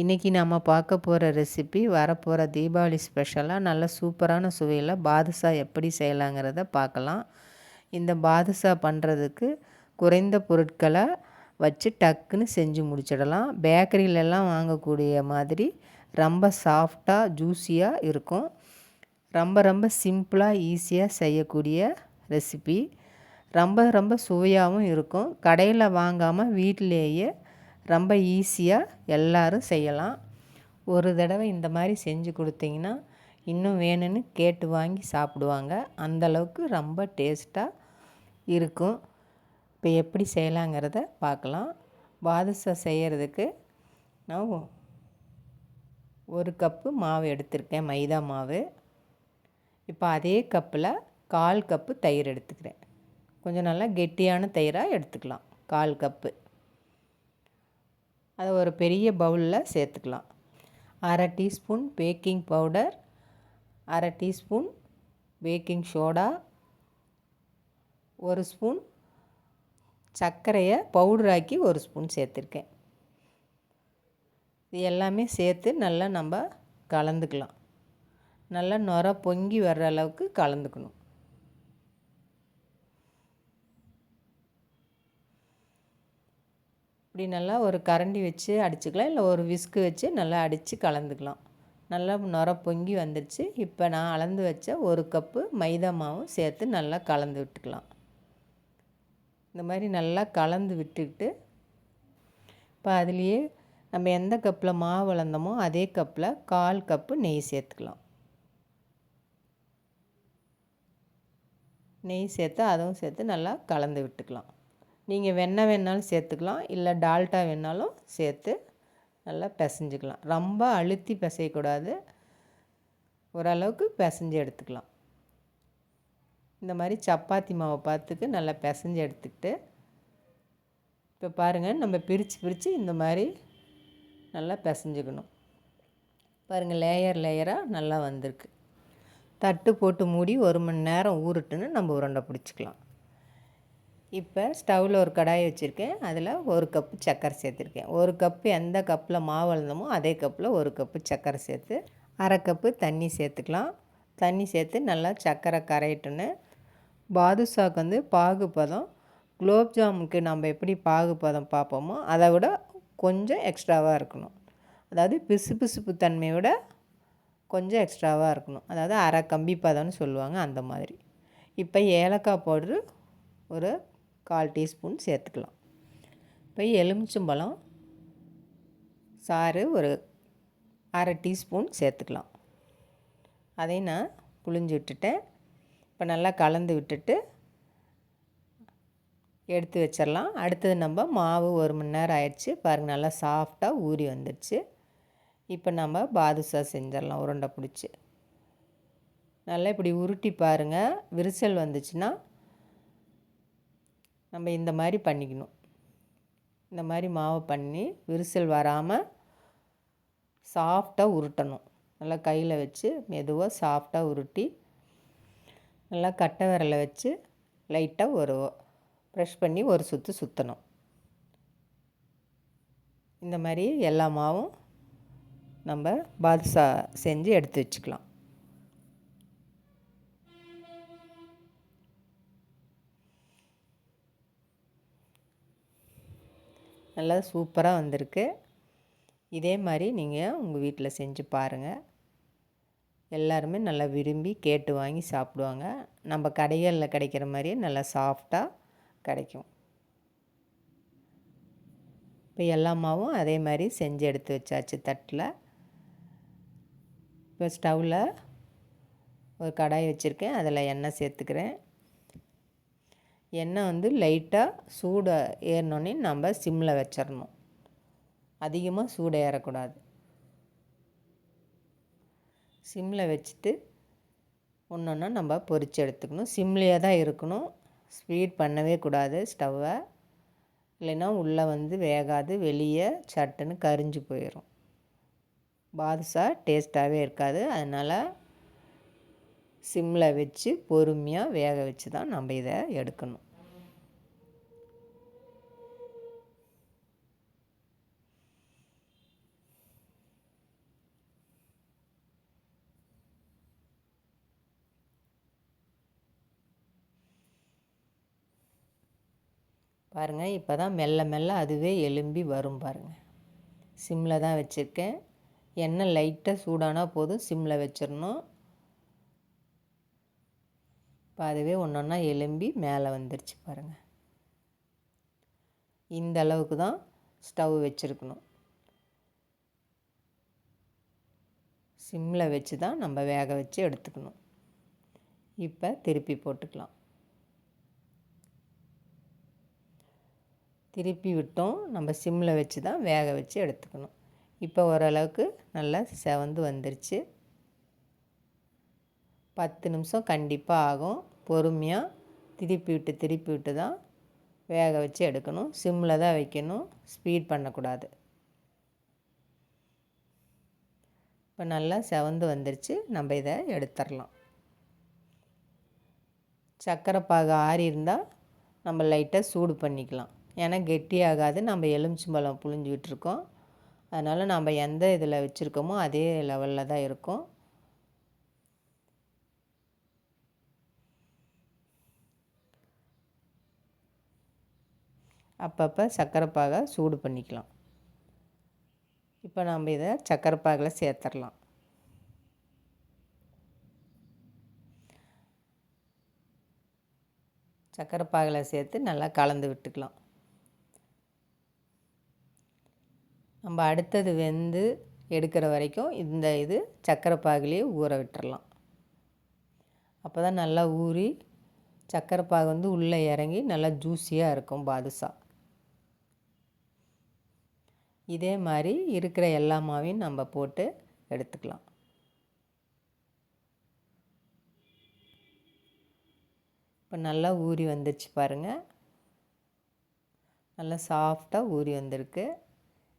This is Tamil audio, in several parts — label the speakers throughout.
Speaker 1: இன்றைக்கி நம்ம பார்க்க போகிற ரெசிபி வரப்போகிற தீபாவளி ஸ்பெஷலாக நல்ல சூப்பரான சுவையில் பாதுஷா எப்படி செய்யலாங்கிறத பார்க்கலாம். இந்த பாதுஷா பண்ணுறதுக்கு குறைந்த பொருட்களை வச்சு டக்குன்னு செஞ்சு முடிச்சிடலாம். பேக்கரியிலலாம் வாங்கக்கூடிய மாதிரி ரொம்ப சாஃப்டாக ஜூஸியாக இருக்கும். ரொம்ப ரொம்ப சிம்பிளாக ஈஸியாக செய்யக்கூடிய ரெசிபி ரொம்ப ரொம்ப சுவையாகவும் இருக்கும். கடையில் வாங்காமல் வீட்டிலேயே ரொம்ப ஈஸியாக எல்லோரும் செய்யலாம். ஒரு தடவை இந்த மாதிரி செஞ்சு கொடுத்தீங்கன்னா இன்னும் வேணும்னு கேட்டு வாங்கி சாப்பிடுவாங்க. அந்தளவுக்கு ரொம்ப டேஸ்ட்டாக இருக்கும். இப்போ எப்படி செய்யலாங்கிறத பார்க்கலாம். பாதுஷா செய்கிறதுக்கு நான் ஒரு கப்பு மாவு எடுத்திருக்கேன் மைதா மாவு. இப்போ அதே கப்பில் கால் கப்பு தயிர் எடுத்துக்கிறேன். கொஞ்சம் நல்லா கெட்டியான தயிராக எடுத்துக்கலாம். கால் கப்பு. அதை ஒரு பெரிய பவுலில் சேர்த்துக்கலாம். அரை டீஸ்பூன் பேக்கிங் பவுடர் அரை டீஸ்பூன் பேக்கிங் சோடா ஒரு ஸ்பூன் சர்க்கரையை பவுடராக்கி ஒரு ஸ்பூன் சேர்த்துருக்கேன். இது எல்லாமே சேர்த்து நல்லா நம்ம கலந்துக்கலாம். நல்லா நுர பொங்கி வர்ற அளவுக்கு கலந்துக்கணும். இப்படி நல்லா ஒரு கரண்டி வச்சு அடிச்சுக்கலாம். இல்லை ஒரு விஸ்கு வச்சு நல்லா அடித்து கலந்துக்கலாம். நல்லா நுர பொங்கி வந்துடுச்சு இப்போ நான் அளந்து வச்ச ஒரு கப்பு மைதா மாவும் சேர்த்து நல்லா கலந்து விட்டுக்கலாம். இந்த மாதிரி நல்லா கலந்து விட்டுக்கிட்டு இப்போ அதுலேயே நம்ம எந்த கப்பில் மாவு வளர்ந்தோமோ அதே கப்பில் கால் கப்பு நெய் சேர்த்துக்கலாம். நெய் சேர்த்து அதுவும் சேர்த்து நல்லா கலந்து விட்டுக்கலாம். நீங்கள் வெண்ணெய் வேணாலும் சேர்த்துக்கலாம். இல்லை டால்டா வேணாலும் சேர்த்து நல்லா பிசைஞ்சிக்கலாம். ரொம்ப அழுத்தி பிசையக்கூடாது. ஓரளவுக்கு பிசைஞ்சு எடுத்துக்கலாம். இந்த மாதிரி சப்பாத்தி மாவை பார்த்துக்கு நல்லா பிசைஞ்சு எடுத்துக்கிட்டு இப்போ பாருங்கள் நம்ம பிரித்து பிரித்து இந்த மாதிரி நல்லா பிசைஞ்சுக்கணும். பாருங்கள் லேயர் லேயராக நல்லா வந்திருக்கு. தட்டு போட்டு மூடி ஒரு மணி நேரம் ஊருட்டுன்னு நம்ம உருண்டை பிடிச்சிக்கலாம். இப்போ ஸ்டவ்வில் ஒரு கடாய் வச்சுருக்கேன். அதில் ஒரு கப்பு சர்க்கரை சேர்த்துருக்கேன். ஒரு கப்பு எந்த கப்பில் மாவு வளர்ந்தோமோ அதே கப்பில் ஒரு கப்பு சர்க்கரை சேர்த்து அரை கப்பு தண்ணி சேர்த்துக்கலாம். தண்ணி சேர்த்து நல்லா சர்க்கரை கரையிட்டுன்னு. பாதுஷாக்கு வந்து பாகுபதம் குலோப் ஜாமுக்கு நம்ம எப்படி பாகுபதம் பார்ப்போமோ அதை விட கொஞ்சம் எக்ஸ்ட்ராவாக இருக்கணும். அதாவது பிசு பிசுப்பு தன்மையோட கொஞ்சம் எக்ஸ்ட்ராவாக இருக்கணும். அதாவது அரை கம்பி பதம்னு சொல்லுவாங்க அந்த மாதிரி. இப்போ ஏலக்காய் பவுட்ரு ஒரு கால் டீஸ்பூன் சேர்த்துக்கலாம். இப்போ எலுமிச்சம்பழம் சாறு ஒரு அரை டீஸ்பூன் சேர்த்துக்கலாம். அதை நான் புழிஞ்சு விட்டுட்டேன். இப்போ நல்லா கலந்து விட்டுட்டு எடுத்து வச்சிடலாம். அடுத்தது நம்ம மாவு ஒரு மணி நேரம் ஆயிடுச்சு. பாருங்கள் நல்லா சாஃப்டாக ஊறி வந்துடுச்சு. இப்போ நம்ம பாதுஷா செஞ்சிடலாம் உருண்டை பிடிச்சி. நல்லா இப்படி உருட்டி பாருங்கள் விரிசல் வந்துச்சுன்னா நம்ம இந்த மாதிரி பண்ணிக்கணும். இந்த மாதிரி மாவு பண்ணி விரிசல் வராமல் சாஃப்டாக உருட்டணும். நல்லா கையில் வச்சு மெதுவாக சாஃப்டாக உருட்டி நல்லா கட்டை விரலை வச்சு லைட்டாக ஒரு ப்ரெஷ் பண்ணி ஒரு சுற்று சுற்றணும் இந்த மாதிரி எல்லா மாவும் நம்ம பாதுஷா செஞ்சு எடுத்து வச்சுக்கலாம். நல்லா சூப்பராக வந்திருக்கு. இதே மாதிரி நீங்கள் உங்கள் வீட்டில் செஞ்சு பாருங்கள் எல்லாருமே நல்லா விரும்பி கேட்டு வாங்கி சாப்பிடுவாங்க. நம்ம கடைகளில் கிடைக்கிற மாதிரியே நல்லா சாஃப்டாக கிடைக்கும். இப்போ எல்லா மாவும் அதே மாதிரி செஞ்சு எடுத்து வச்சாச்சு தட்டில். இப்போ ஸ்டவ்வில் ஒரு கடாய் வச்சுருக்கேன். அதில் எண்ணெய் சேர்த்துக்கிறேன். எண்ணெய் வந்து லைட்டாக சூடு ஏறினோடனே நம்ம சிம்மில் வச்சிடணும் அதிகமாக சூடு ஏறக்கூடாது. சிம்மில் வச்சுட்டு ஒன்று ஒன்றா நம்ம பொறிச்சு எடுத்துக்கணும். சிம்லேயே தான் இருக்கணும். ஸ்பீட் பண்ணவே கூடாது ஸ்டவ்வை. இல்லைன்னா உள்ளே வந்து வேகாது வெளியே சட்டுன்னு கரிஞ்சு போயிடும் பாதுஷா டேஸ்ட்டாகவே இருக்காது. அதனால் சிம்மில் வச்சு பொறுமையாக வேக வச்சு தான் நம்ம இதை எடுக்கணும். பாருங்கள் இப்போ தான் மெல்ல மெல்ல அதுவே எலும்பி வரும் பாருங்கள் சிம்மில் தான் வச்சுருக்கேன். எண்ணெய் லைட்டாக சூடானா போதும் சிம்மில் வச்சிடணும் இப்போ அதுவே ஒன்று ஒன்றா எலும்பி மேலே வந்துருச்சு பாருங்கள் இந்த அளவுக்கு தான் ஸ்டவ் வச்சுருக்கணும். சிம்மில் வச்சு தான் நம்ம வேக வச்சு எடுத்துக்கணும். இப்போ திருப்பி போட்டுக்கலாம். திருப்பி விட்டோம். நம்ம சிம்மில் வச்சு தான் வேக வச்சு எடுத்துக்கணும். இப்போ ஓரளவுக்கு நல்லா செவந்து வந்துருச்சு. பத்து நிமிஷம் கண்டிப்பாக ஆகும். பொறுமையாக திருப்பி விட்டு திருப்பி விட்டு தான் வேக வச்சு எடுக்கணும். சிம்மில் தான் வைக்கணும். ஸ்பீட் பண்ணக்கூடாது. இப்போ நல்லா செவந்து வந்துருச்சு. நம்ம இதை எடுத்துடலாம். சர்க்கரை பாகு ஆறி இருந்தால் நம்ம லைட்டாக சூடு பண்ணிக்கலாம். ஏன்னா கெட்டியாகாது. நம்ம எலுமிச்சம்பழம் புழிஞ்சிக்கிட்டு இருக்கோம் அதனால் நம்ம எந்த இதில் வச்சுருக்கோமோ அதே லெவலில் தான் இருக்கும். அப்பப்போ சர்க்கரை பாகை சூடு பண்ணிக்கலாம். இப்போ நம்ம இதை சக்கரைப்பாகில் பாகில் சேர்த்துடலாம். சக்கரைப்பாகில் சேர்த்து நல்லா கலந்து விட்டுக்கலாம். நம்ம அடுத்தது வெந்து எடுக்கிற வரைக்கும் இந்த இது சர்க்கரை பாகுலேயே ஊற விட்டுறலாம். அப்போ தான் நல்லா ஊறி சர்க்கரை பாகு வந்து உள்ளே இறங்கி நல்லா ஜூஸியாக இருக்கும் பாதுஷா. இதே மாதிரி இருக்கிற எல்லா மாவையும் நம்ம போட்டு எடுத்துக்கலாம். இப்போ நல்லா ஊறி வந்துருச்சு பாருங்கள் நல்லா சாஃப்டாக ஊறி வந்திருக்கு.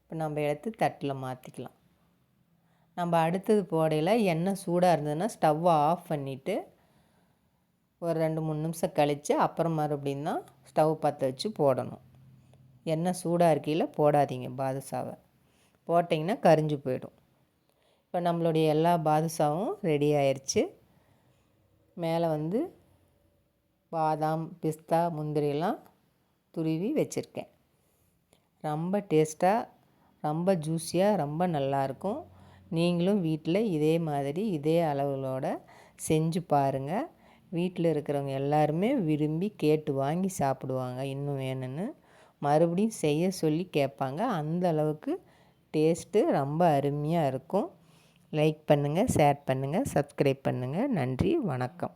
Speaker 1: இப்போ நம்ம எடுத்து தட்டில் மாற்றிக்கலாம் நம்ம அடுத்தது போடையில் எண்ணெய் சூடாக இருந்ததுன்னா ஸ்டவ்வை ஆஃப் பண்ணிவிட்டு ஒரு ரெண்டு மூணு நிமிஷம் கழித்து அப்புறம் மறுபடியும் தான் ஸ்டவ் பற்ற வச்சு போடணும். எண்ணெய் சூடாக இருக்கையில் போடாதீங்க பாதுஷாவை. போட்டிங்கன்னா கரிஞ்சு போயிடும். இப்போ நம்மளுடைய எல்லா பாதுஷாவும் ரெடி ஆயிடுச்சு. மேலே வந்து பாதாம் பிஸ்தா முந்திரியெல்லாம் துருவி வச்சுருக்கேன். ரொம்ப டேஸ்ட்டாக ரொம்ப ஜூஸியாக ரொம்ப நல்லாயிருக்கும் நீங்களும் வீட்டில் இதே மாதிரி இதே அளவுகளோடு செஞ்சு பாருங்கள் வீட்டில் இருக்கிறவங்க எல்லாருமே விரும்பி கேட்டு வாங்கி சாப்பிடுவாங்க இன்னும் வேணும்னு. மறுபடியும் செய்ய சொல்லி கேட்பாங்க. அந்த அளவுக்கு டேஸ்ட்டு ரொம்ப அருமையாக இருக்கும். லைக் பண்ணுங்கள் ஷேர் பண்ணுங்கள் சப்ஸ்கிரைப் பண்ணுங்கள் நன்றி வணக்கம்.